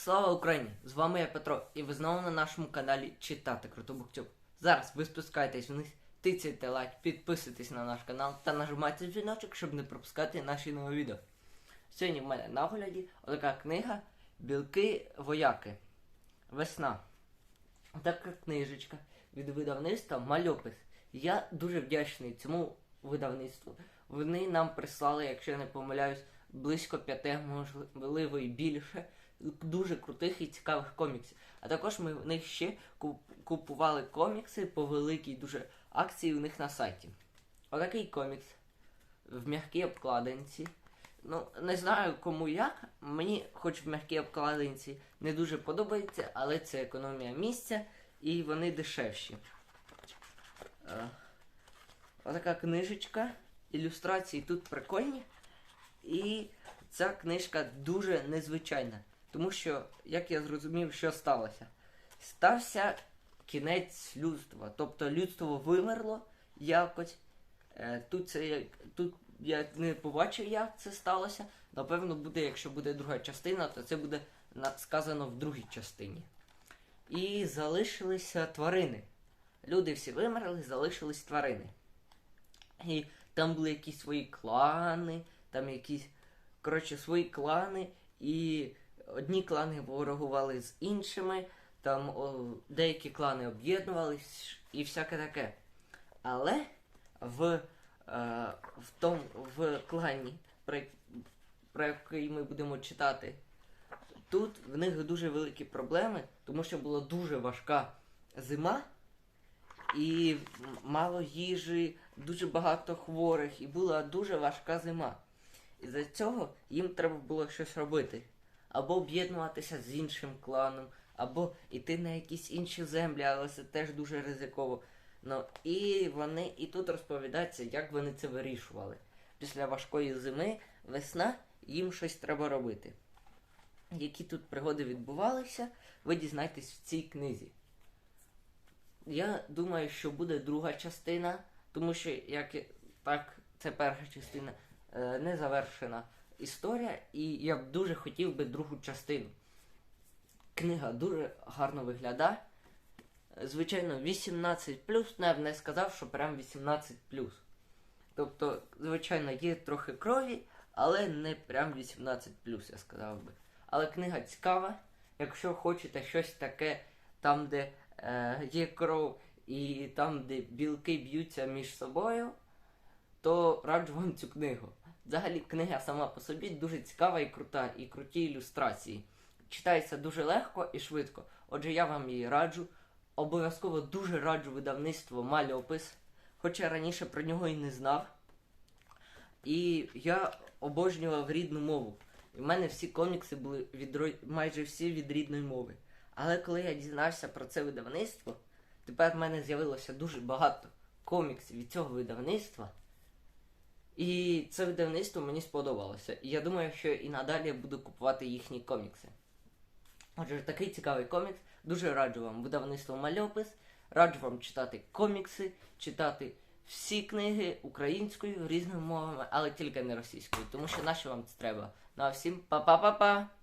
Слава Україні! З вами я Петро, і ви знову на нашому каналі Читати Круто Буктюб. Зараз ви спускаєтесь вниз, тицяйте лайк, підписуйтесь на наш канал та нажимайте дзвіночок, щоб не пропускати наші нові відео. Сьогодні в мене на огляді така книга Білки вояки. Весна. Така книжечка від видавництва Мальопис. Я дуже вдячний цьому видавництву. Вони нам прислали, якщо я не помиляюсь, близько п'яти, можливо, і більше дуже крутих і цікавих коміксів. А також ми в них ще купували комікси по великій дуже акції у них на сайті. Отакий комікс в м'якій обкладинці. Ну, не знаю кому як. Мені, хоч в м'якій обкладинці, не дуже подобається, але це економія місця і вони дешевші. Е, Отака книжечка. Ілюстрації тут прикольні. І ця книжка дуже незвичайна. Тому що, як я зрозумів, що сталося? Стався кінець людства. Тобто людство вимерло якось. Е, Тут, це, тут я не побачив, як це сталося. Напевно, буде, якщо буде друга частина, то це буде сказано в другій частині. І залишилися тварини. Люди всі вимерли, залишились тварини. І там були якісь свої клани, там якісь, коротше, свої клани, і одні клани ворогували з іншими, там о, деякі клани об'єднувались і всяке таке. Але в, е, в тому в клані, про, про який ми будемо читати, тут в них дуже великі проблеми, тому що була дуже важка зима, і мало їжі, дуже багато хворих, і була дуже важка зима. І за цього їм треба було щось робити. Або об'єднуватися з іншим кланом, або йти на якісь інші землі, але це теж дуже ризиково. Ну і вони і тут розповідається, як вони це вирішували. Після важкої зими, весна, їм щось треба робити. Які тут пригоди відбувалися, ви дізнаєтесь в цій книзі. Я думаю, що буде друга частина, тому що як так, це перша частина е, не завершена історія, і я б дуже хотів би другу частину. Книга дуже гарно виглядає. Звичайно, 18 но я б не сказав, що прям 18 Тобто, звичайно, є трохи крові, але не прям 18 я сказав би. Але книга цікава. Якщо хочете щось таке, там, де е, є кров і там, де білки б'ються між собою, то раджу вам цю книгу. Взагалі, книга сама по собі дуже цікава і крута, і круті ілюстрації. Читається дуже легко і швидко. Отже, я вам її раджу. Обов'язково дуже раджу видавництво Мальопис, хоча раніше про нього і не знав. І я обожнював рідну мову. І в мене всі комікси були від майже всі від рідної мови. Але коли я дізнався про це видавництво, тепер в мене з'явилося дуже багато коміксів від цього видавництва. І це видавництво мені сподобалося. І я думаю, що і надалі я буду купувати їхні комікси. Отже, такий цікавий комікс. Дуже раджу вам видавництво Мальопис. Раджу вам читати комікси, читати всі книги українською різними мовами, але тільки не російською, тому що наші вам це треба. Ну а всім па-па-па-па!